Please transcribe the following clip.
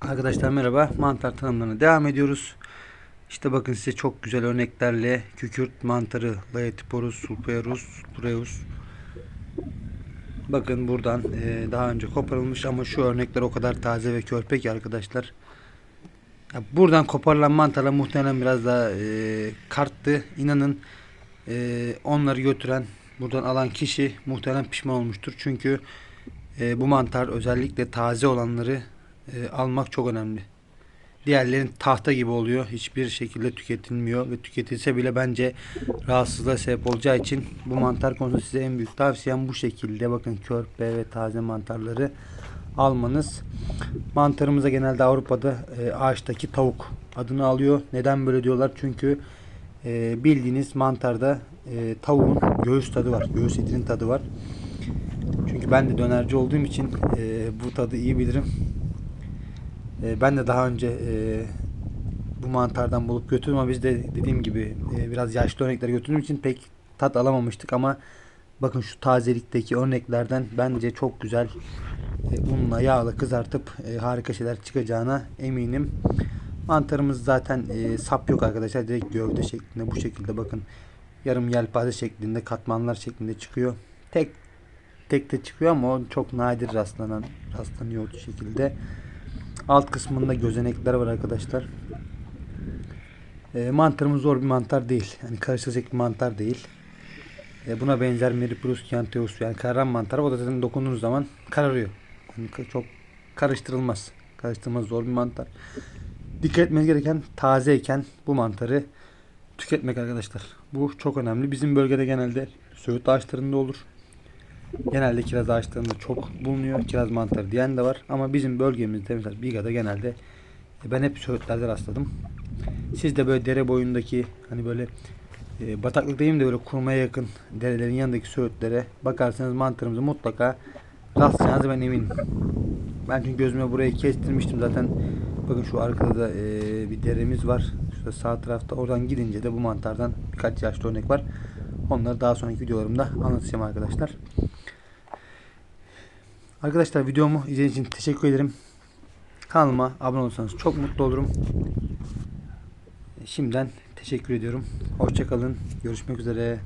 Arkadaşlar merhaba. Mantar tanımlarına devam ediyoruz. İşte bakın size çok güzel örneklerle kükürt mantarı, Laetiporus, sulpiorus, sulpiorus. Bakın buradan e, daha önce koparılmış ama şu örnekler o kadar taze ve körpe ki arkadaşlar. Ya buradan koparılan mantarlar muhtemelen biraz daha e, karttı. İnanın e, onları götüren, buradan alan kişi muhtemelen pişman olmuştur. Çünkü e, bu mantar özellikle taze olanları e, almak çok önemli. Diğerlerin tahta gibi oluyor. Hiçbir şekilde tüketilmiyor ve tüketilse bile bence rahatsızlığa sebep olacağı için bu mantar konusunda size en büyük tavsiyem bu şekilde. Bakın körpe ve taze mantarları almanız. Mantarımıza genelde Avrupa'da e, ağaçtaki tavuk adını alıyor. Neden böyle diyorlar? Çünkü e, bildiğiniz mantarda e, tavuğun göğüs tadı var. Göğüs etinin tadı var. Çünkü ben de dönerci olduğum için e, bu tadı iyi bilirim. E, ben de daha önce e, bu mantardan bulup götürdüm ama biz de dediğim gibi e, biraz yaşlı örnekleri götürdüğüm için pek tat alamamıştık ama bakın şu tazelikteki örneklerden bence çok güzel e, unla yağla kızartıp e, harika şeyler çıkacağına eminim. Mantarımız zaten e, sap yok arkadaşlar. Direkt gövde şeklinde bu şekilde bakın yarım yelpaze şeklinde katmanlar şeklinde çıkıyor. Tek tek de çıkıyor ama o çok nadir rastlanan rastlanıyor o şekilde. Alt kısmında gözenekler var arkadaşlar. E, mantarımız zor bir mantar değil. Yani karıştıracak bir mantar değil. E, buna benzer Meriprus Chiantheus yani kararan mantar. O da zaten dokunduğunuz zaman kararıyor. Yani çok karıştırılmaz. Karıştırılmaz zor bir mantar. Dikkat etmeniz gereken tazeyken bu mantarı tüketmek arkadaşlar. Bu çok önemli. Bizim bölgede genelde söğüt ağaçlarında olur. Genelde kiraz ağaçlarında çok bulunuyor. Kiraz mantarı diyen de var. Ama bizim bölgemizde mesela Biga'da genelde e, ben hep söğütlerde rastladım. Siz de böyle dere boyundaki hani böyle e, bataklık de böyle kurmaya yakın derelerin yanındaki söğütlere bakarsanız mantarımızı mutlaka rastlayacağınızı ben eminim. Ben çünkü gözüme burayı kestirmiştim zaten. Bakın şu arkada da e, bir deremiz var. Şurada sağ tarafta. Oradan gidince de bu mantardan birkaç yaşlı örnek var. Onları daha sonraki videolarımda anlatacağım arkadaşlar. Arkadaşlar videomu izlediğiniz için teşekkür ederim. Kanalıma abone olursanız çok mutlu olurum. Şimdiden teşekkür ediyorum. Hoşçakalın. Görüşmek üzere.